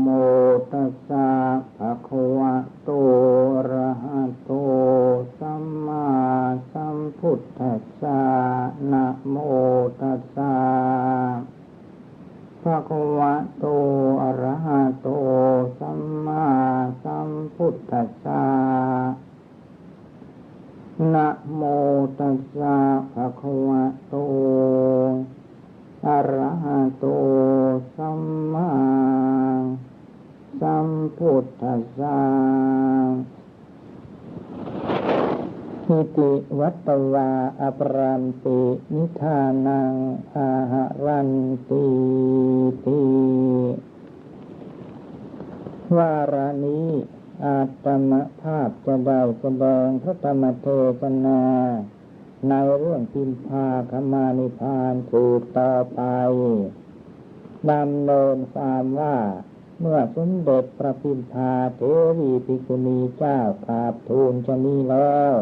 โมตัสสะ พุทธัสสะทิติวัตวาอปรันตินิทานังอาหารันติติวารานี้อาตมภาพจะได้แสดงพระธรรมเทศนา ในเรื่องพิมพาขมานิพานสูตต่อไปดำเนินความว่า เมื่อสมเด็จพระพิมพาเทวีภิกุณีเจ้ากราบทูลชนีแล้ว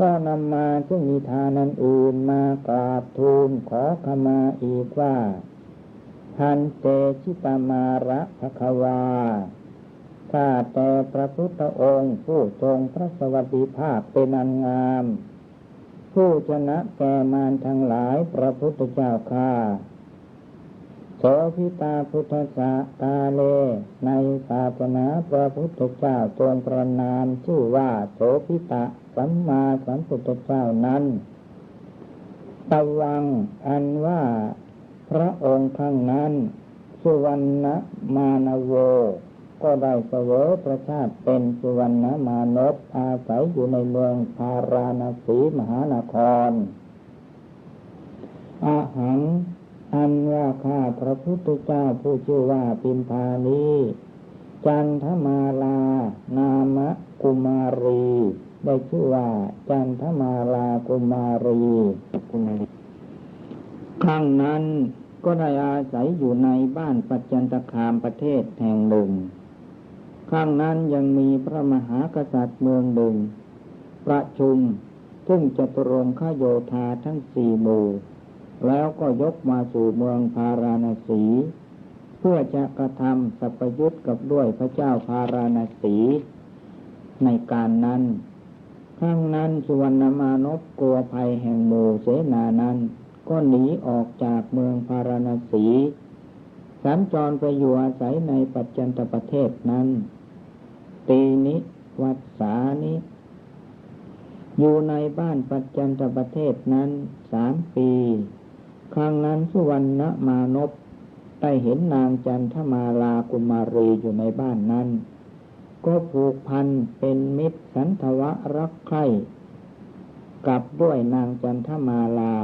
ก็นำมาซึ่งนิทานนั้นอื่นมากราบทูลขอขมาอีกว่าทันเตชิตามาระภควาข้าแต่พระพุทธองค์ผู้ทรงพระสวัสดิภาพเป็นอันงาม ผู้ชนะแก่มารทั้งหลายพระพุทธเจ้าข้า โสพิตาพุทธสาตาเล ในศาสนาพระพุทธเจ้าทรงประนามชื่อว่าโสพิตะสัมมาสัมพุทธเจ้านั้นตะวังอันว่าพระองค์ข้งนั้น สุวรรณมานโว ก็ได้เสวยประชาติเป็นสุวรรณมานพอาศัยอยู่ในเมืองพาราณสีมหานครอาหาร อันว่าข้าพระพุทธเจ้าผู้ชื่อว่าปิมพานีจันทมาลา นามะกุมารี ได้ชื่อว่าจันทมาลากุมารีกุมารีครั้งนั้นก็ได้อาศัยอยู่ในบ้านปัจจันตคามประเทศแห่งหนึ่ง ข้างนั้นยังมีพระมหากษัตริย์เมืองหนึ่ง ประชุมซึ่งจะตรงข้าโยธาทั้งสี่หมู่ แล้วก็ยกมาสู่เมืองพาราณสี เพื่อจะกระทำสัพยุตกับด้วยพระเจ้าพาราณสี ในการนั้นข้างนั้นสุวรรณมานพกลัวภัยแห่งหมู่เสนานั้น ก็หนีออกจากเมืองพาราณสี สัญจรไปอยู่อาศัยในปัจจันตประเทศนั้น ตีนิวัดสานิอยู่ในบ้านปัจจันตประเทศนั้นสามปี ครั้งนั้นสุวรรณมานพได้เห็นนางจันทมาลากุมารีอยู่ในบ้านนั้น ก็ผูกพันเป็นมิตรสันทวะรักใคร่กับด้วยนางจันทมาลา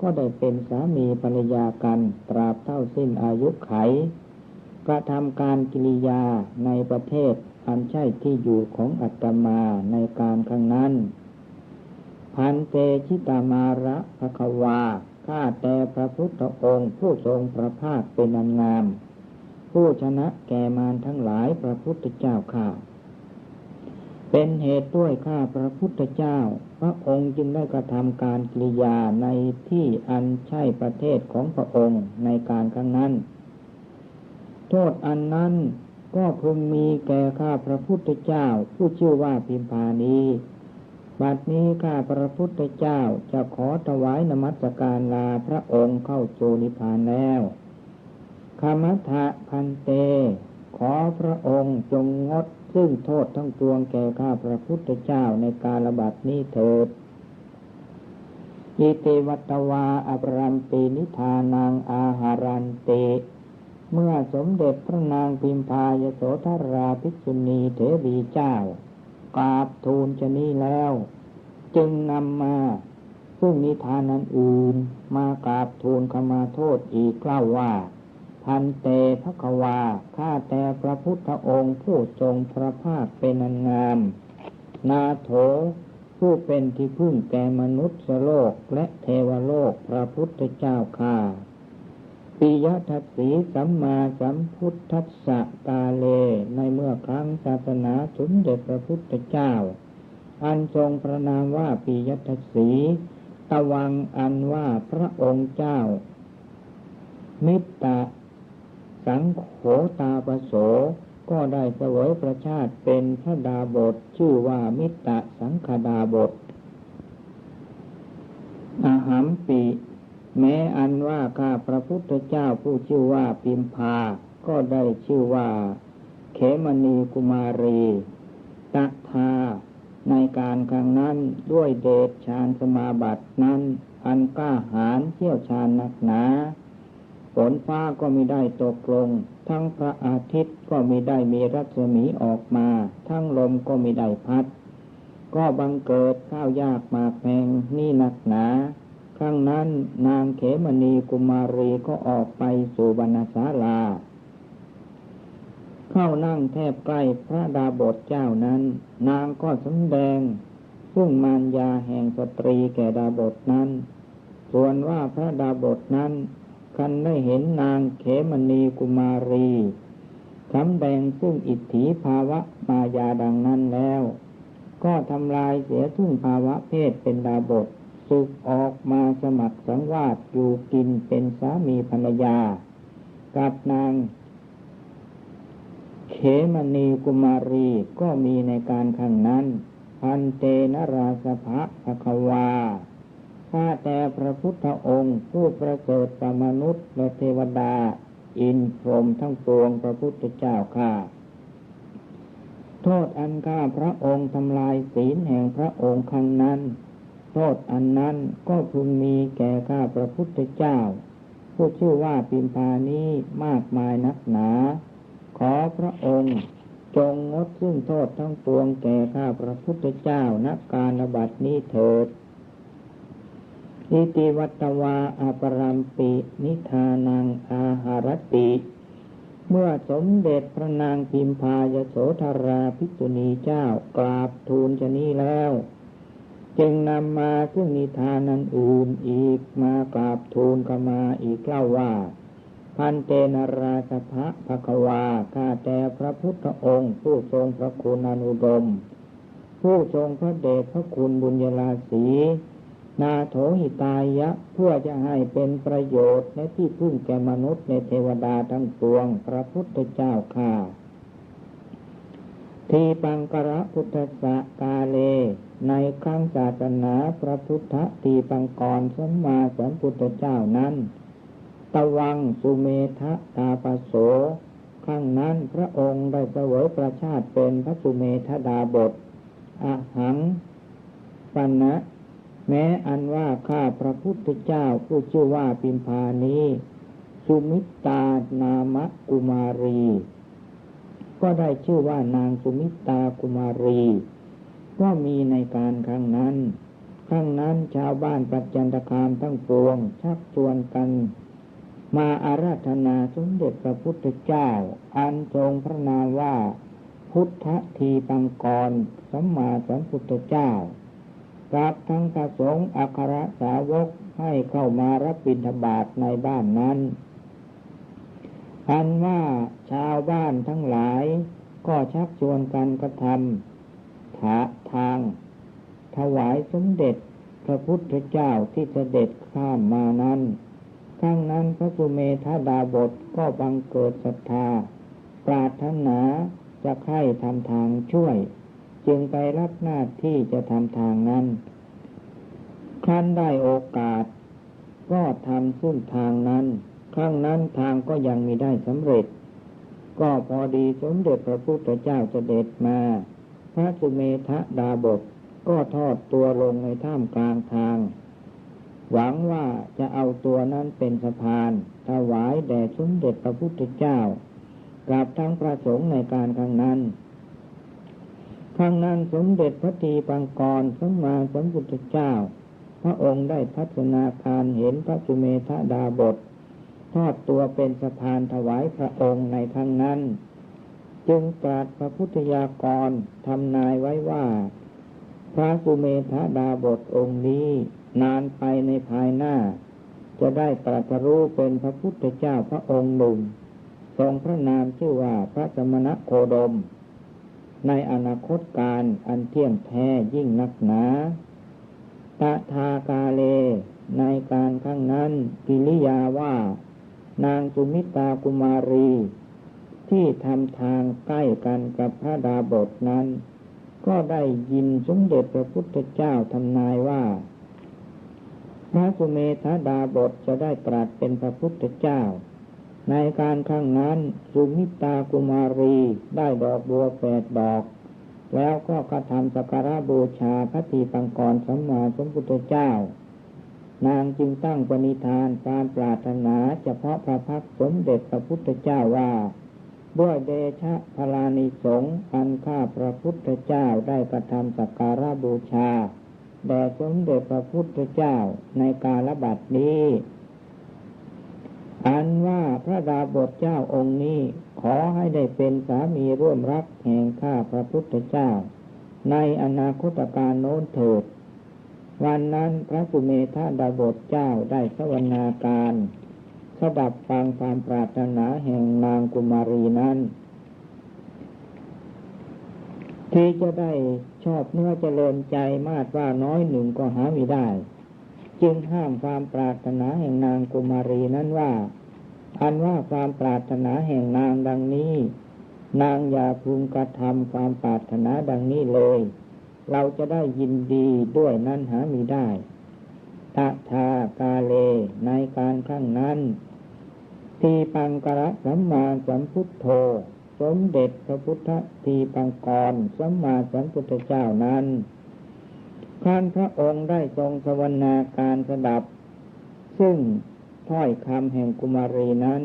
ก็ได้เป็นสามีภรรยากันตราบเท่าสิ้นอายุไข กระทำการกิริยาในประเทศอันใช่ที่อยู่ของอัตมาในการครั้งนั้น พันเตชิตามาระภควา ข้าแต่พระพุทธองค์ผู้ทรงพระภาคเป็นอันงาม ผู้ชนะแก่มารทั้งหลายพระพุทธเจ้าข้าเป็นเหตุด้วยข้าพระพุทธเจ้า พระองค์จึงได้กระทำการกิริยาในที่อันใช่ประเทศของพระองค์ในการครั้งนั้น โทษอันนั้นก็พึงมีแก่ข้าพระพุทธเจ้า ผู้ชื่อว่าพิมพานี บัดนี้ข้าพระพุทธเจ้าจะขอถวายนมัสการลาพระองค์เข้าโจนิพานแล้วคามัทะพันเต ขอพระองค์จงงดซึ่งโทษทั้งปวงแก่ข้าพระพุทธเจ้าในการระบาดนี้เถิดอิติวัตวาอปรัมปีนิทานางอาหารันเต เมื่อสมเด็จพระนางพิมพายโสธราภิกษุณีเถรีเจ้ากราบทูลชนีแล้ว จึงนำมาซึ่งนิทานนั้นอื่นมากราบทูลขมาโทษอีกเล่าว่า พันเตพระควาข้าแต่พระพุทธองค์ผู้ทรงพระภาคเป็นอันงาม นาโถ ผู้เป็นที่พึ่งแก่มนุษย์โลกและเทวโลกพระพุทธเจ้าข้าปิยทัศสีสัมมาสัมพุทธัสสะกาเลในเมื่อครั้งศาสนาสมเด็จพระพุทธเจ้า อันทรงพระนามว่าปิยทัศสีตวังอันว่าพระองค์เจ้า มิตรสังโฆตาปโส ก็ได้เสวยประชาติเป็นพระดาบทชื่อว่ามิตรสังคดาบทอาหัมปี แม้อันว่าข้าพระพุทธเจ้าผู้ชื่อว่าพิมพา ก็ได้ชื่อว่า เขมณีกุมารีตะทา ในการครั้งนั้นด้วยเดชฌานสมาบัตินั้น อันกล้าหาญเที่ยวชาญนักหนาฝนฟ้าก็ไม่ได้ตกลง ทั้งพระอาทิตย์ก็ไม่ได้มีรัศมีออกมา ทั้งลมก็ไม่ได้พัด ก็บังเกิดข้าวยากมากแพงนี่นักหนาครั้งนั้นนางเขมณีกุมารีก็ออกไปสู่บรรณศาลา เข้านั่งแทบใกล้พระดาบทเจ้านั้น นางก็สำแดง ซึ่งมารยาแห่งสตรีแก่ดาบทนั้น ส่วนว่าพระดาบทนั้นคันได้เห็นนางเขมณีกุมารีสำแดงซึ่งอิทธิภาวะมายาดังนั้นแล้ว ก็ทำลายเสียซึ่งภาวะเพศเป็นดาบทสึกออกมาสมัครสังวาสอยู่กินเป็นสามีภรรยา กับนาง มณีกุมารีก็มีในการขังนั้น พันเตนราสภะภควาข้าแต่พระพุทธองค์ผู้ประเสริฐปรมนุษย์และเทวดา อินพรหมทั้งปวงพระพุทธเจ้าข้าโทษอันข้าพระองค์ทำลายศีลแห่งพระองค์ครั้งนั้น โทษอันนั้นก็พึงมีแก่ข้าพระพุทธเจ้า ผู้ชื่อว่าปิมพานี้มากมายนักหนา ขอพระองค์จงงดซึ่งโทษทั้งปวงแก่ข้าพระพุทธเจ้านักการบัดนี้เถิดอิติวัตวาอาปรัมปินิทานังอาหารติ เมื่อสมเด็จพระนางพิมพายโสธราภิกษุณีเจ้ากราบทูลชนี้แล้ว จึงนำมาซึ่งนิทานนันอื่นอีกมากราบทูลกมาอีกเล่าว่า พันเตนราสภะภควาข้าแต่พระพุทธองค์ ผู้ทรงพระคุณอนุดม ผู้ทรงพระเดชพระคุณบุญญาลาสีนาโถหิตายะ เพื่อจะให้เป็นประโยชน์ในที่พึ่งแก่มนุษย์ในเทวดาทั้งปวง พระพุทธเจ้าข้าทีปังกระพุทธะกาเล ในครั้งศาสนาพระพุทธตีปังกรสมมาสัมพุทธเจ้านั้น ตะวังสุเมทะตาปโสข้างนั้นพระองค์ได้เสวยประชาติเป็นพระสุเมธดาบทอาหังปันนะแม้อันว่าข้าพระพุทธเจ้าผู้ชื่อว่าปิมพานี้สุมิตานามะกุมารี ก็ได้ชื่อว่านางสุมิตากุมารี ก็มีในการครั้งนั้น ครั้งนั้นชาวบ้านปัจจันตคามทั้งปวงชักชวนกัน มาอาราธนาสมเด็จพระพุทธเจ้า อันทรงพระนามว่า พุทธทีปังกรสัมมาสัมพุทธเจ้ากับทั้งพระสงฆ์อัครสาวกให้เข้ามารับบิณฑบาตในบ้านนั้น อันว่าชาวบ้านทั้งหลายก็ชักชวนกันกระทำหาทาง ถวายสมเด็จพระพุทธเจ้าที่เสด็จข้ามมานั้น พระสุเมธาดาบทก็บังเกิดศรัทธา ปรารถนาจะใคร่ทำทางช่วย จึงไปรับหน้าที่จะทำทางนั้น ครั้นได้โอกาส ก็ทำซึ่งทางนั้น ครั้งนั้นทางก็ยังมีได้สำเร็จ ก็พอดีสมเด็จพระพุทธเจ้าเสด็จมา พระสุเมธดาบทก็ทอดตัวลงในท่ามกลางทาง หวังว่าจะเอาตัวนั้นเป็นสะพานถวายแด่สมเด็จพระพุทธเจ้า กับทั้งพระสงฆ์ในการครั้งนั้นครั้งนั้นสมเด็จพระทีปังกรสมมาสมพุทธเจ้า พระองค์ได้พัฒนาการเห็นพระสุเมธดาบท ทอดตัวเป็นสะพานถวายพระองค์ในครั้งนั้น จึงตรัสพระพุทธยากรทำนายไว้ว่า ระสุเมธาดาบทองค์นี้ นานไปในภายหน้า จะได้ตรัสรู้เป็นพระพุทธเจ้าพระองค์หนุ่มทรงพระนามชื่อว่าพระสมณโคดม ในอนาคตการอันเที่ยงแท้ยิ่งนักหนาตะทากาเล ในการข้างนั้นกิริยาว่า นางสุมิตากุมารี ที่ทำทางใกล้กันกับพระดาบทนั้น ก็ได้ยินสมเด็จพระพุทธเจ้าทำนายว่า พระสุเมธาดาบทจะได้ตรัสเป็นพระพุทธเจ้า ในการข้างนั้นสุมิตากุมารีได้ดอกบัวแปดดอก แล้วก็กระทำสักการะบูชาพระทีปังกรสัมมาสัมพุทธเจ้า นางจึงตั้งปณิธานการปรารถนาเฉพาะพระพักสมเด็จพระพุทธเจ้าว่า ด้วยเดชะพลานิสงฆ์อันข้าพระพุทธเจ้าได้กระทำสักการะบูชา แด่สมเด็จพระพุทธเจ้าในกาลบัดนี้ อันว่าพระดาบทเจ้าองค์นี้ขอให้ได้เป็นสามีร่วมรักแห่งข้าพระพุทธเจ้า ในอนาคตการโน้นเถิด วันนั้นพระสุเมธาดาบทเจ้าได้สวนาการ สดับฟังความปรารถนาแห่งนางกุมารีนั้น ที่จะได้ชอบเนื้อเจริญใจมาดว่าน้อยหนึ่งก็หาไม่ได้ จึงห้ามความปรารถนาแห่งนางกุมารีนั้นว่า อันว่าความปรารถนาแห่งนางดังนี้ นางอย่าพึงกระทำความปรารถนาดังนี้เลย เราจะได้ยินดีด้วยนั้นหาไม่ได้ตะทา การครั้งนั้น ทีปังกระสัมมาสัมพุทโธ สมเด็จพระพุทธทีปังกรสัมมาสัมพุทธเจ้านั้นข้านพระองค์ได้ทรงสวนาการสดับ ซึ่งถ้อยคำแห่งกุมารีนั้น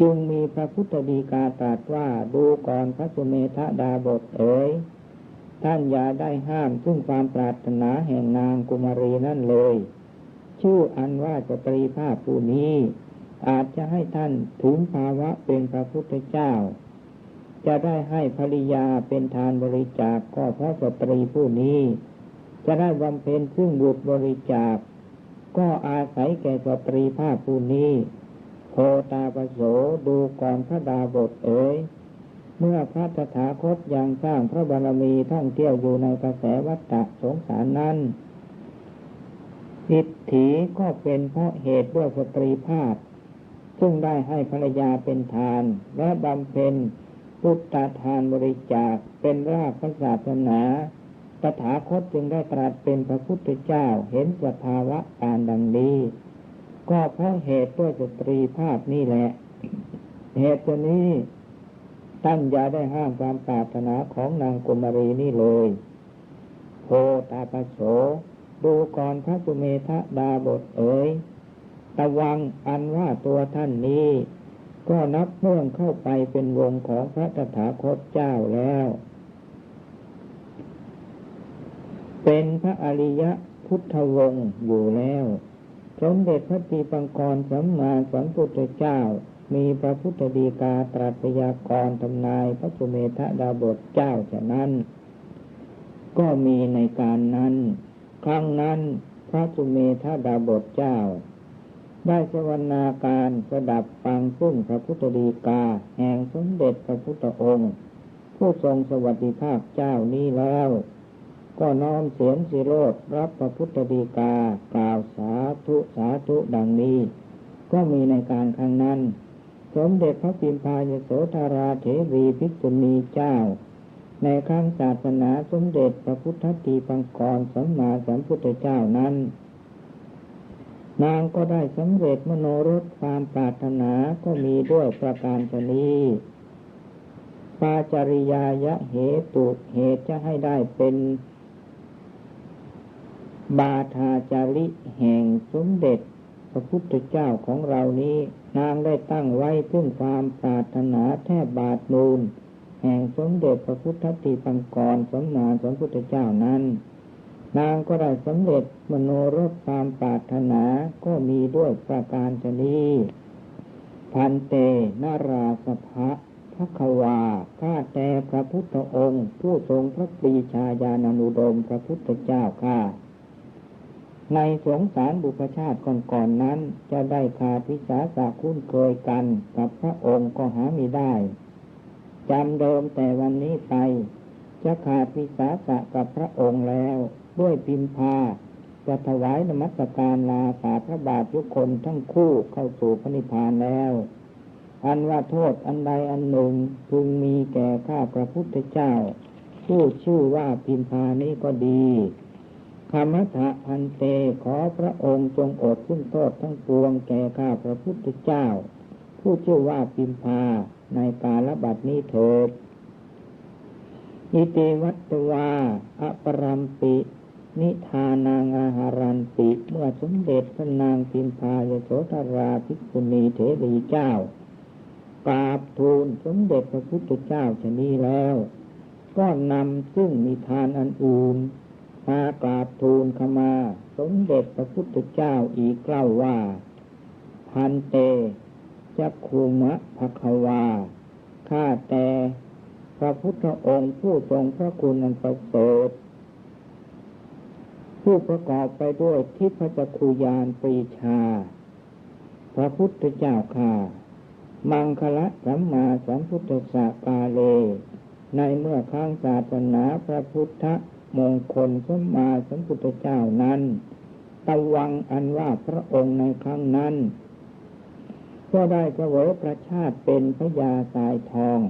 จึงมีพระพุทธดีกาตรัสว่าดูก่อนพระสุเมธดาบทเอ๋ยท่านอย่าได้ห้ามซึ่งความปรารถนาแห่งนางกุมารีนั่นเลย ชื่ออันว่าจะตรีภาพผู้นี้ อาจจะให้ท่านถึงภาวะเป็นพระพุทธเจ้า จะได้ให้ภริยาเป็นทานบริจาคก็เพราะสตรีผู้นี้ จะได้บำเพ็ญซึ่งบุตรบริจาค ก็อาศัยแก่สตรีภาพผู้นี้โพตาปโสดูก่อนพระดาบทเอ๋ยเมื่อพระตถาคตยังสร้างพระบารมีท่องเที่ยวอยู่ในกระแสวัฏฏะสงสารนั้น อิทธิก็เป็นเพราะเหตุด้วยสตรีภาพ ซึ่งได้ให้ภรรยาเป็นทาน และบำเพ็ญพุทธทานบริจาคเป็นรากพระศาสนาตถาคตจึงได้ตรัสเป็นพระพุทธเจ้าเห็นสภาวะการดังนี้ ก็เพราะเหตุด้วยสตรีภาพนี่แหละ เหตุนี้ท่านอย่าได้ห้ามความปรารถนาของนางกุมารีนี่เลยโพตาปโส ดูก่อนพระสุเมธดาบทเอ๋ยระวังอันว่าตัวท่านนี้ ก็นับเนื่องเข้าไปเป็นวงของพระตถาคตเจ้าแล้ว เป็นพระอริยะพุทธวงศ์อยู่แล้ว สมเด็จพระตีปังกรสัมมาสัมพุทธเจ้า มีพระพุทธดีกาตรัสยากรทำนายพระสุเมธดาบทเจ้าฉะนั้น ก็มีในการนั้น ครั้งนั้น พระสุเมธดาบทเจ้า ได้สวนาการสดับฟังซึ่งพระพุทธดีกา แห่งสมเด็จพระพุทธองค์ ผู้ทรงสวัสดิภาพเจ้านี้แล้ว ก็น้อมเสียงสิโรดรับพระพุทธดีกากล่าวสาธุสาธุดังนี้ ก็มีในการครั้งนั้น สมเด็จพระปิมพายโสธาราเถรีภิกษุณีเจ้า ในครั้งศาสนาสมเด็จพระพุทธตีปังกรสัมมาสัมพุทธเจ้านั้น นางก็ได้สำเร็จมโนรสความปรารถนาก็มีด้วยประการชนีปาจริยายะเหตุเหตุจะให้ได้เป็น บาทาจาริแห่งสมเด็จพระพุทธเจ้าของเรานี้ นางได้ตั้งไว้ซึ่งความปรารถนาแทบบาทนูน แห่งสมเด็จพระพุทธติปังกรสมมาสมพุทธเจ้านั้น นางก็ได้สำเร็จมโนรสความปรารถนาก็มีด้วยประการชนีพันเตนาราสภะพระควาข้าแต่พระพุทธองค์ ผู้ทรงพระปรีชาญาณนุดมพระพุทธเจ้าข้าในสงสารบุพชาติก่อนๆนนั้น จะได้ขาดวิสาสะคุ้นเคยกันกับพระองค์ก็หาไม่ได้ จำเดิมแต่วันนี้ไป จะขาดวิสาสะกับพระองค์แล้ว ด้วยพิมพาจะถวายนมัสการลาสาพระบาททุกคนทั้งคู่เข้าสู่พระนิพพานแล้ว อันว่าโทษอันใดอันหนึ่งพึงมีแก่ข้าพระพุทธเจ้า ผู้ชื่อว่าพิมพานี้ก็ดีคามัทะพันเตขอพระองค์จงอดขึ้นโทษทั้งปวงแก่ข้าพระพุทธเจ้า ผู้ชื่อว่าพิมพา ในกาลบัดนี้เถิดอิติวัตวาอปรัมปิ นิทานางอาหารันปิเมื่อสมเด็จพระนางพิมพายโสธราภิกษุณีเถรีเจ้ากราบทูลสมเด็จพระพุทธเจ้าชนี้แล้ว ก็นำซึ่งมีทานอันอื่นมากราบทูลขมา สมเด็จพระพุทธเจ้าอีกเล่าว่า พันเต จักคุมะภควา ข้าแต่พระพุทธองค์ผู้ทรงพระคุณอันประเสริฐผู้ประกอบไปด้วยทิพจักขุยานปรีชา พระพุทธเจ้าข้ามังคละสัมมาสัมพุทธสากาเล ในเมื่อข้างศาสนาพระพุทธมงคลสัมมาสัมพุทธเจ้านั้นตะวังอันว่าพระองค์ในครั้งนั้น ก็ได้เสวยประชาติเป็นพระยาสายทอง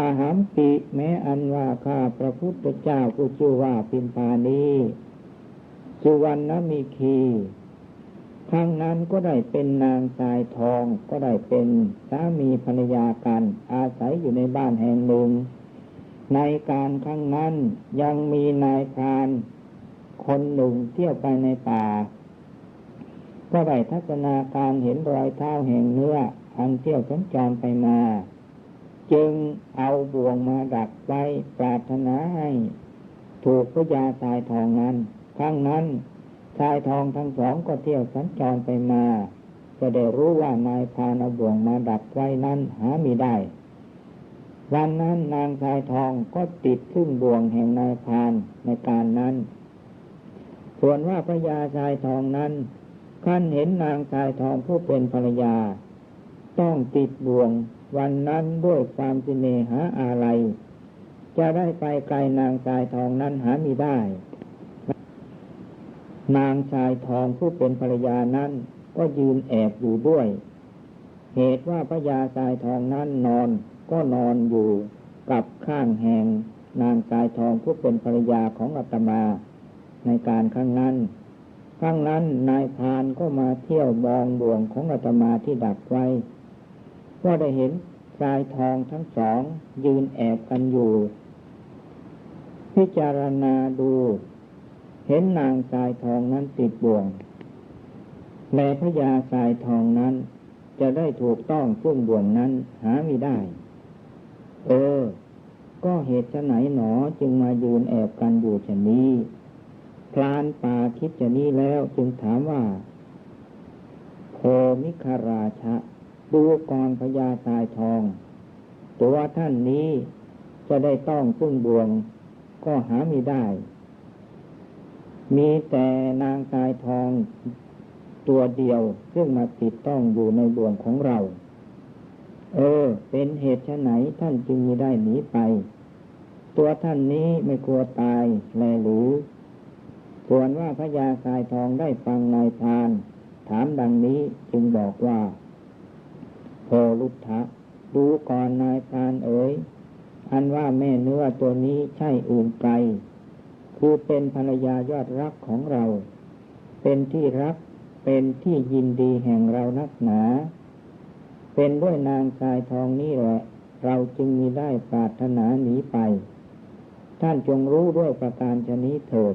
อาหารปีแม้อันว่าข้าพระพุทธเจ้าผู้ชื่อว่าพิมพานีสุวรรณมีคีครั้งนั้นก็ได้เป็นนางสายทองก็ได้เป็นสามีภรรยากัน อาศัยอยู่ในบ้านแห่งหนึ่ง ในการครั้งนั้นยังมีนายพราน คนหนึ่งเที่ยวไปในป่า ก็ได้ทัศนาการเห็นรอยเท้าแห่งเนื้ออันเที่ยวสัญจรไปมา จึงเอาบ่วงมาดักไว้ปรารถนาให้ ถูกพระยาสายทองนั้นครั้งนั้นชายทองทั้งสองก็เที่ยวสัญจรไปมาจะได้รู้ว่านายพานเอาบ่วงมาดักไว้นั้นหาไม่ได้ วันนั้นนางชายทองก็ติดขึ้นบ่วงแห่งนายพานในการนั้น ส่วนว่าพระยาชายทองนั้น ขั้นเห็นนางชายทองผู้เป็นภรรยา ต้องติดบ่วง วันนั้นด้วยความสิเนหาอะไร จะได้ไปไกลนางชายทองนั้นหาไม่ได้ นางชายทองผู้เป็นภรรยานั้นก็ยืนแอบอยู่ด้วย เหตุว่าพระยาชายทองนั้นนอนก็นอนอยู่กับข้างแหงนางชายทองผู้เป็นภรรยาของอาตมาในการครั้งนั้น ครั้งนั้นนายพานก็มาเที่ยวบองบ่วงของอาตมาที่ดักไว้ ก็ได้เห็นชายทองทั้งสองยืนแอบกันอยู่ พิจารณาดู เห็นนางสายทองนั้นติดบ่วงแม่พญาสายทองนั้น จะได้ถูกต้องซึ่งบ่วงนั้นหาไม่ได้ เออ ก็เหตุไหนหนอจึงมายืนแอบกันอยู่เช่นนี้ พลานป่าคิดจะนี้แล้วจึงถามว่า โคมิคาราชะดูกรพญาสายทอง ตัวท่านนี้จะได้ต้องซึ่งบ่วง ก็หาไม่ได้ มีแต่นางตายทองตัวเดียว ซึ่งมาติดต้องอยู่ในบ่วงของเรา เออ เป็นเหตุไหนท่านจึงมีได้หนีไป ตัวท่านนี้ไม่กลัวตายแลหรือ ส่วนว่าพระยาสายทองได้ฟังนายพาน ถามดังนี้จึงบอกว่าโพลุทธะดูก่อนนายพานเอ๋ยอันว่าแม่เนื้อตัวนี้ใช่อื่นไกล คือเป็นภรรยายอดรักของเรา เป็นที่รักเป็นที่ยินดีแห่งเรานักหนา เป็นด้วยนางชายทองนี่แหละ เราจึงมีได้ปรารถนาหนีไป ท่านจงรู้ด้วยประการชนี้เถิด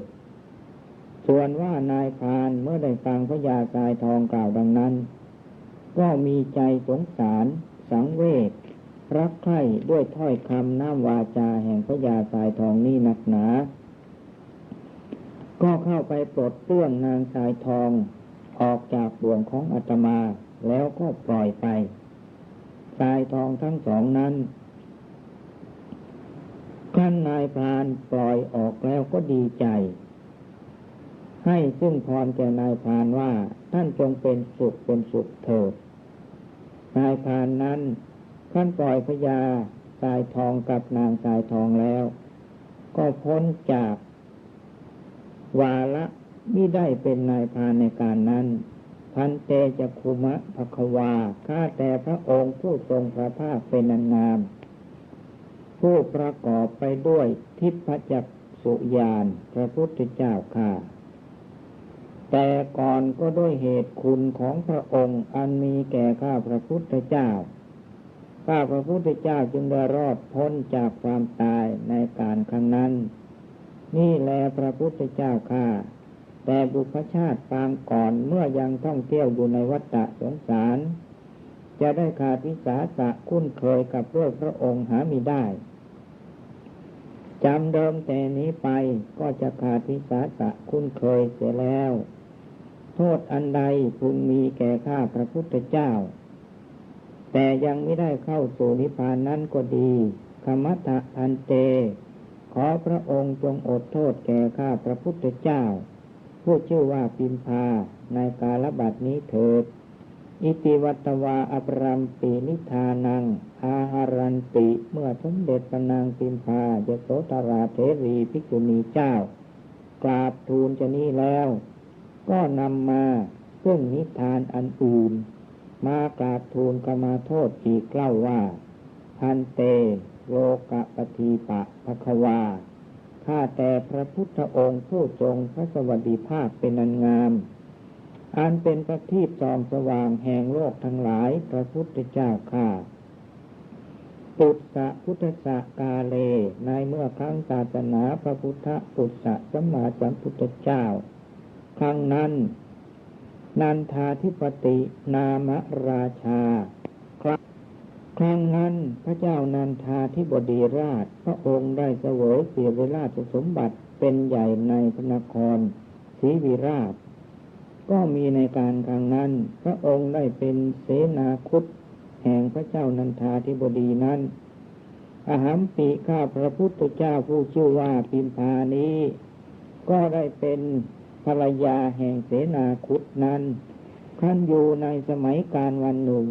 ส่วนว่านายพานเมื่อได้ฟังพระยาชายทองกล่าวดังนั้น ก็มีใจสงสาร สังเวชรักใคร่ด้วยถ้อยคำน้ำวาจาแห่งพระยาชายทองนี่นักหนา ก็เข้าไปปลดเตื้องนางสายทองออกจากบ่วงของอาตมาแล้วก็ปล่อยไป สายทองทั้งสองนั้นขั้นนายพรานปล่อยออกแล้วก็ดีใจ ให้ซึ่งพรแก่นายพรานว่าท่านจงเป็นสุขเป็นสุขเถิดนายพรานนั้นขั้นปล่อยพญาสายทองกับนางสายทองแล้ว ก็พ้นจาก วาระไมิได้เป็นนายพานในการนั้น พันเตจะคุมะภควาข้าแต่พระองค์ผู้ทรงพระภาคเป็นนานาม ผู้ประกอบไปด้วยทิพจักสุญาณพระพุทธเจ้าข้า แต่ก่อนก็ด้วยเหตุคุณของพระองค์อันมีแก่ข้าพระพุทธเจ้า ข้าพระพุทธเจ้าจึงได้รอดพ้นจากความตายในการครั้งนั้น นี่แลพระพุทธเจ้าข้าแต่บุพชาติปางก่อนเมื่อยังท่องเที่ยวอยู่ในวัฏฏะสงสาร จะได้ขาดวิสาสะคุ้นเคยกับด้วยพระองค์หามีได้จำเดิมแต่นี้ไปก็จะขาดวิสาสะคุ้นเคยเสียแล้ว โทษอันใดพึงมีแก่ข้าพระพุทธเจ้า แต่ยังไม่ได้เข้าสู่นิพพานนั้นก็ดีคมัตะอันเต ขอพระองค์จงอดโทษแก่ข้าพระพุทธเจ้า ผู้ชื่อว่าปิมพาในกาลบัดนี้เถิด อิติวัตวาอปรัมปีนิทานัง อาหารันติเมื่อสมเด็จพระนางปิมพายโสตราเทรีภิกษุณีเจ้า กราบทูลจะนี้แล้ว ก็นำมาซึ่งนิทานอันอื่นมากราบทูลกมาโทษอีกเล่าว่า พันเตโลกะปฏิปะภควา ข้าแต่พระพุทธองค์ผู้ทรงพระสวัสดิภาพเป็นอันงาม อันเป็นประทีปจอมสว่างแห่งโลกทั้งหลายพระพุทธเจ้าข้าปุตตะพุทธสกาเล ในเมื่อครั้งศาสนาพระพุทธปุตตะสมมาสัมพุทธเจ้า ครั้งนั้น นันทาธิปตินามราชาครั้งนั้นพระเจ้านันทาธิบดีราช พระองค์ได้เสวยเสียริราชสมบัติเป็นใหญ่ในพระนครศรีวิราช ก็มีในการครั้งนั้น พระองค์ได้เป็นเสนาคุตแห่งพระเจ้านันทาธิบดีนั้นอาหารปีข้าพระพุทธเจ้าผู้ชื่อว่าพิมพานี้ ก็ได้เป็น ภรรยาแห่งเสนาคุตนั้นขั้นอยู่ในสมัยการวันหนึ่ง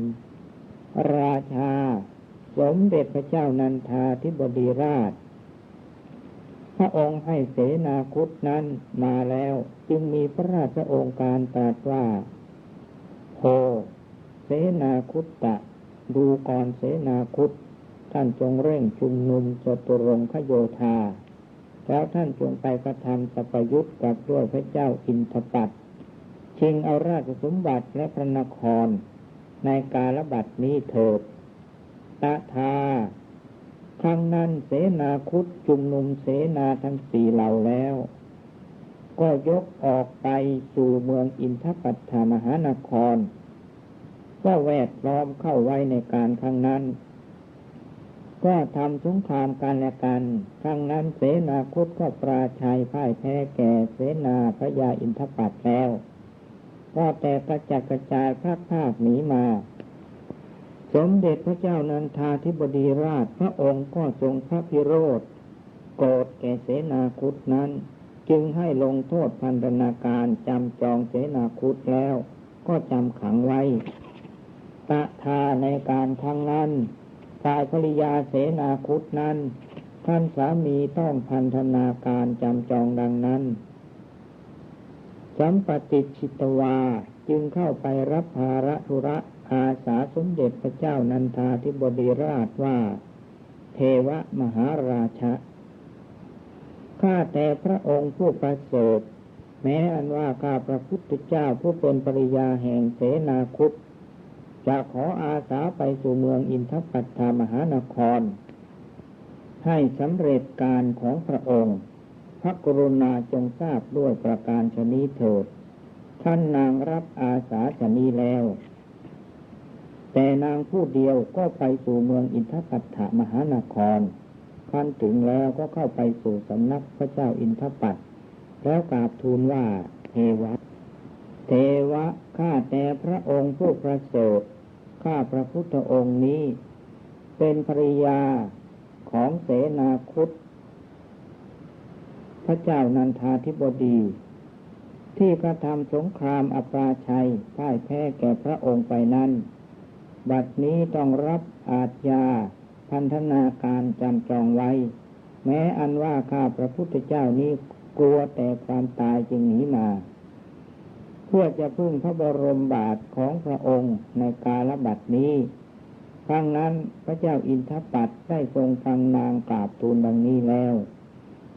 ราชา สมเด็จพระเจ้านันทาธิบดีราช พระองค์ให้เสนาคุดนั้นมาแล้วจึงมีพระราชองค์การตรัสว่าโหเสนาคุตตะ ดูก่อนเสนาคุดท่านจงเร่งชุมนุมจตุรงคโยธา แล้วท่านจงไปกระทำสัพยุตกับด้วยพระเจ้าอินทปัตชิงเอาราชสมบัติและพระนคร ในกาลบัดนี้เถิดตาทาครั้งนั้นเสนาคุดจุมนุมเสนาทั้งสี่เหล่าแล้ว ก็ยกออกไปสู่เมืองอินทปัตถามหานคร ก็แวดล้อมเข้าไว้ในการครั้งนั้น ก็ทำสงครามกันและกันครั้งนั้นเสนาคุดก็ปราชัยพ่ายแพ้แก่เสนาพระยาอินทปัตแล้ว ก็แต่กระจัดกระจายภาคภาคหนีมา สมเด็จพระเจ้านันทาธิบดีราชพระองค์ก็ทรงพระพิโรธโกรธแก่เสนาคุดนั้น จึงให้ลงโทษพันธนาการจำจองเสนาคุดแล้ว ก็จำขังไว้ตะทาในการครั้งนั้น ฝ่ายภริยาเสนาคุดนั้น ท่านสามีต้องพันธนาการจำจองดังนั้น สัมปติชิตวาจึงเข้าไปรับภาระธุระอาสาสมเด็จพระเจ้านันทาธิบดีราชว่า เทวมหาราชะข้าแต่พระองค์ผู้ประเสริฐแม้อันว่าข้าพระพุทธเจ้าผู้เป็นปริยาแห่งเสนาคุต จะขออาสาไปสู่เมืองอินทปัตถามหานคร ให้สำเร็จการของพระองค์ พระกรุณาจงทราบด้วยประการชนีเถิด ท่านนางรับอาสาชนีแล้ว แต่นางผู้เดียวก็ไปสู่เมืองอินทปัตถมหานครขั้นถึงแล้วก็เข้าไปสู่สำนักพระเจ้าอินทปัตแล้วกราบทูลว่าเทวะ เทวะ ข้าแต่พระองค์ผู้ประเสริฐข้าพระพุทธองค์นี้ เป็นภริยาของเสนาคุตพระเจ้านันทาธิบดี ที่กระทำสงครามอปราชัยพ่ายแพ้แก่พระองค์ไปนั้น บัดนี้ต้องรับอาจยาพันธนาการจำจองไว้ แม้อันว่าข้าพระพุทธเจ้านี้กลัวแต่ความตายจึงหนีมา เพื่อจะพึ่งพระบรมบาทของพระองค์ในกาลบัดนี้ครั้งนั้นพระเจ้าอินทปัตได้ทรงฟังนางกราบทูลดังนี้แล้ว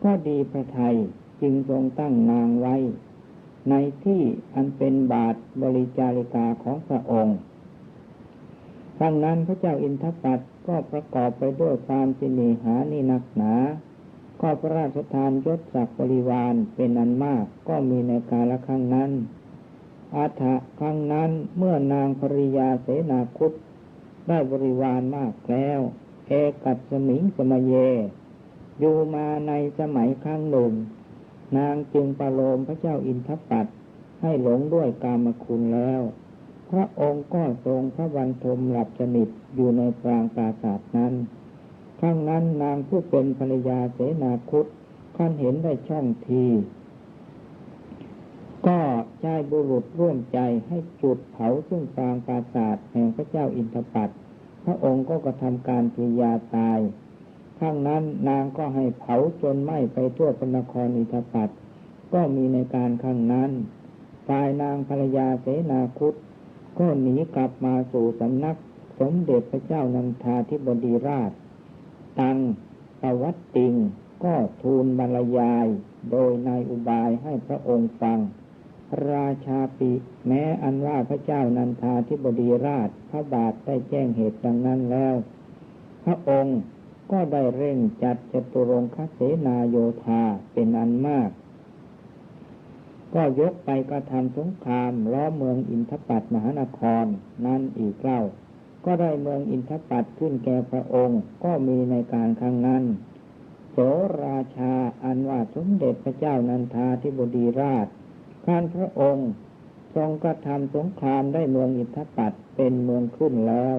ก็ดีพระไทยจึงทรงตั้งนางไว้ ในที่อันเป็นบาทบริจาริกาของพระองค์ครั้งนั้นพระเจ้าอินทปัตก็ประกอบไปด้วยความสิเนหานี่นักหนาก็พระราชทานยศศักดิ์บริวารเป็นอันมากก็มีในกาลครั้งนั้น อาถะครั้งนั้นเมื่อนางภริยาเสนาคุตได้บริวารมากแล้ว เอกัสมิงสมเย อยู่มาในสมัยครั้งหนึ่ง นางจึงประโลมพระเจ้าอินทปัตให้หลงด้วยกามคุณแล้ว พระองค์ก็ทรงพระวันทมหลับสนิทอยู่ในกลางปราสาทนั้น ครั้งนั้นนางผู้เป็นภรรยาเสนาคุตขั้นเห็นได้ช่องที ก็ ใช้บุรุษร่วมใจให้จุดเผาซึ่งกลางปราสาทแห่งพระเจ้าอินทปัตพระองค์ก็กระทำการปิยาตายข้างนั้นนางก็ให้เผาจนไหม้ไปทั่วพระนครอินทปัตก็มีในการข้างนั้นฝ่ายนางภรรยาเสนาคุตก็หนีกลับมาสู่สำนักสมเด็จพระเจ้านันทาธิบดีราช ตังปวัตติง ก็ทูลบรรยาย โดยในอุบายให้พระองค์ฟัง ราชาปิ แม้อันว่าพระเจ้านันทาธิบดีราชพระบาทได้แจ้งเหตุดังนั้นแล้ว พระองค์ก็ได้เร่งจัดจตุรงคเสนาโยธาเป็นอันมาก ก็ยกไปกระทำสงครามล้อเมืองอินทปัตมหานครนั่นอีกเล่า ก็ได้เมืองอินทปัตขึ้นแก่พระองค์ก็มีในการครั้งนั้นโสราชาอันว่าสมเด็จพระเจ้านันทาธิบดีราช ข้านพระองค์ทรงกระทำสงครามได้เมืองอินทปัตเป็นเมืองขึ้นแล้ว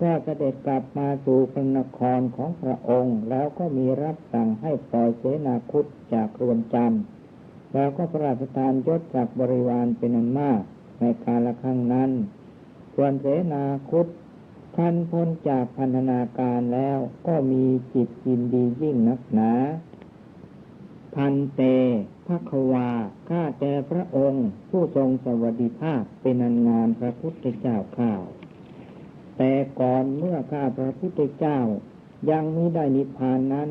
ก็เสด็จกลับมาสู่พระนครของพระองค์ แล้วก็มีรับสั่งให้ปล่อยเสนาคุดจากรือนจำแล้วก็พระราชทานยศจากบริวารเป็นอันมากในการละครั้งนั้น ส่วนเสนาคุดท่านพ้นจากพันธนาการแล้วก็มีจิตยินดียิ่งนักหนา พันเต พระควา ข้าแต่พระองค์ ผู้ทรงสวัสดิภาพเป็นอันงานพระพุทธเจ้าข้าว แต่ก่อนเมื่อข้าพระพุทธเจ้ายังมิได้นิพพานนั้น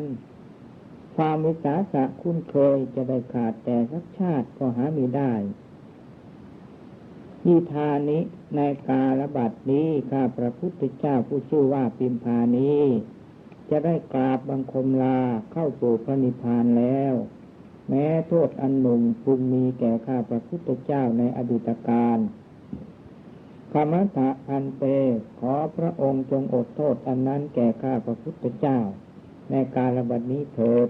ความวิสาสะคุ้นเคยจะได้ขาดแต่สักชาติก็หาไม่ได้ที่ทานี้ในกาลบัดนี้ข้าพระพุทธเจ้าผู้ชื่อว่าปิมพานี้ จะได้กราบบังคมลาเข้าสู่พระนิพพานแล้ว แม้โทษอันหนึ่งพึงมีแก่ข้าพระพุทธเจ้าในอดีตการคามัตะอันเต ขอพระองค์จงอดโทษอันนั้นแก่ข้าพระพุทธเจ้า ในการระบัดนี้เถิด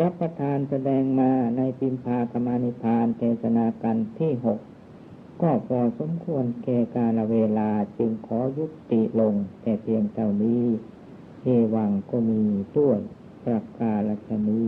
รับประทานแสดงมาในปิมพากมานิพานเทศนากันที่หกก็พอสมควรแก่กาลเวลาจึงขอยุติลง แต่เพียงเท่านี้เอวังก็มีด้วยประกาศชนี